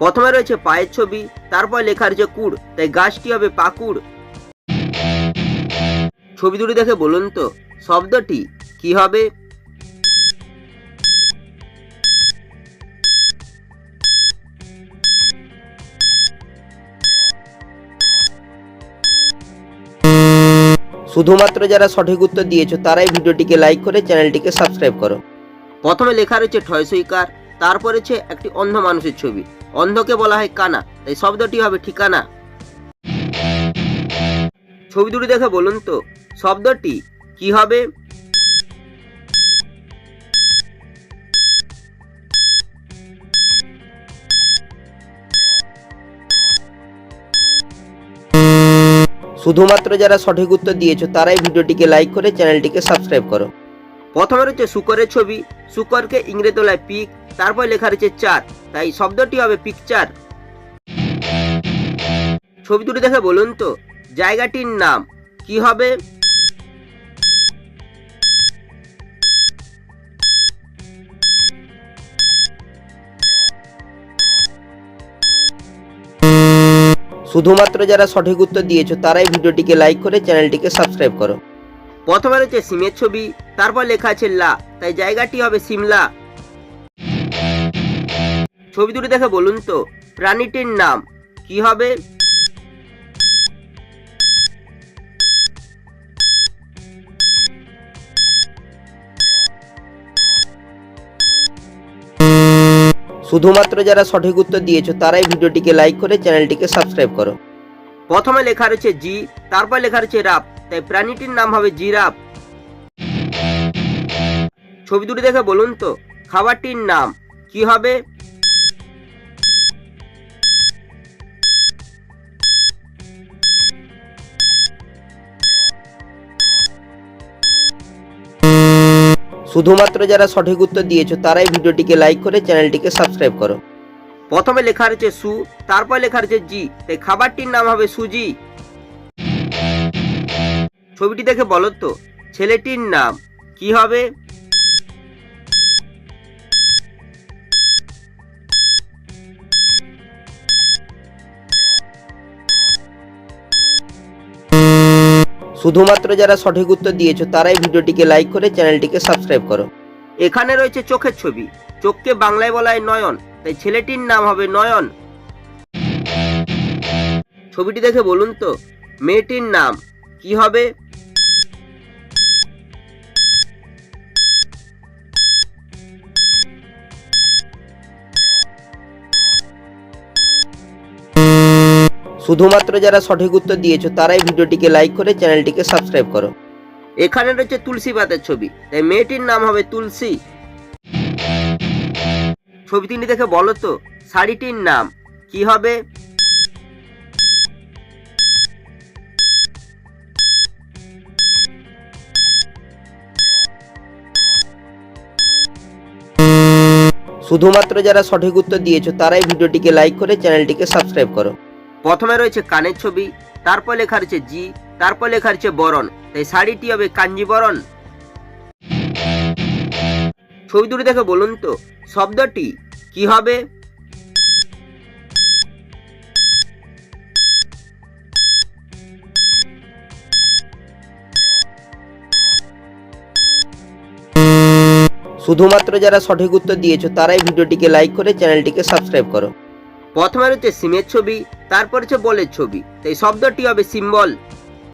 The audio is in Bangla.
প্রথমে রয়েছে পায়ের ছবি, তারপর লেখা রয়েছে কুড়, তাই গাছটি হবে পাকুড়। ছবি দুটি দেখে বলুন তো, শব্দটি কি হবে? শুধুমাত্র যারা সঠিক উত্তর দিয়েছ, তারাই ভিডিওটিকে লাইক করে চ্যানেলটিকে সাবস্ক্রাইব করো। প্রথমে লেখা রয়েছে ঠয় সইকার, তারপর রয়েছে একটি অন্ধ মানুষের ছবি। অন্ধকে বলা হয় কানা, তাই শব্দটি হবে ঠিকানা। ছবি দুটি দেখে বলুন তো, শব্দটি কি হবে? শুধুমাত্র যারা সঠিক উত্তর দিয়েছ, তারাই ভিডিওটিকে লাইক করে চ্যানেলটিকে সাবস্ক্রাইব করো। প্রথমে রয়েছে শুকরের ছবি। শুকরকে ইংরেজি তোলায় পিক তারপর লেখা রয়েছে চার, তাই শব্দটি হবে পিকচার ছবি দুটি দেখে বলুন তো, জায়গাটির নাম কি হবে? শুধুমাত্র যারা সঠিক উত্তর দিয়েছ, তারাই ভিডিওটিকে লাইক করে চ্যানেলটিকে সাবস্ক্রাইব করো। প্রথমে রয়েছে সিমের ছবি, তারপর লেখা আছে লা, তাই জায়গাটি হবে সিমলা। ছবি দুটি দেখে বলুন তো, প্রাণীটির নাম কি হবে? শুধুমাত্র যারা সঠিক উত্তর দিয়েছ, তারাই ভিডিওটিকে লাইক করে চ্যানেলটিকে সাবস্ক্রাইব করো। প্রথমে লেখা রয়েছে জি, তারপর লেখা রয়েছে রাপ, তাই প্রাণীটির নাম হবে জিরাফ। ছবি দুটি দেখে বলুন তো, খাবারটির নাম কি হবে? শুধুমাত্র যারা সঠিক উত্তর দিয়েছ, তারাই ভিডিওটিকে লাইক করে চ্যানেলটিকে সাবস্ক্রাইব করো। প্রথমে লেখা রয়েছে সু, তারপর লেখা রয়েছে জি, তাই খাবারটির নাম হবে সুজি। ছবিটি দেখে বলো তো, ছেলেটির নাম কি হবে? শুধুমাত্র যারা সঠিক উত্তর দিয়েছ তারাই ভিডিওটিকে লাইক করে চ্যানেলটিকে সাবস্ক্রাইব করো। এখানে রয়েছে চোখের ছবি। চোখকে বাংলায় বলা হয় নয়ন, তাই ছেলেটির নাম হবে নয়ন। ছবিটি দেখে বলুন তো, মেয়েটির নাম কি হবে? শুধুমাত্র যারা সঠিক উত্তর দিয়েছ, তারাই ভিডিওটিকে লাইক করে চ্যানেলটিকে সাবস্ক্রাইব করো। এখানে রয়েছে তুলসী পাতার ছবি। তাই মেয়েটির নাম হবে তুলসী। ছবি তিনি দেখে বলো তো, শাড়িটির নাম কি হবে? শুধুমাত্র যারা সঠিক উত্তর দিয়েছ, তারাই ভিডিওটিকে লাইক করে চ্যানেলটিকে সাবস্ক্রাইব করো। প্রথমে রয়েছে কানের ছবি, তারপর লেখা রয়েছে জি, তারপর লেখা রয়েছে বরণ। তাই শাড়িটি হবে কাঞ্জিবরণ ছবি দুটি দেখে বলুন তো, শব্দটি কি হবে? শুধুমাত্র যারা সঠিক উত্তর দিয়েছ, তারাই ভিডিওটিকে লাইক করে চ্যানেলটিকে সাবস্ক্রাইব করো। প্রথমে রয়েছে সিমের ছবি তারপর হচ্ছে বলের ছবি। তাই শব্দটি হবে সিম্বল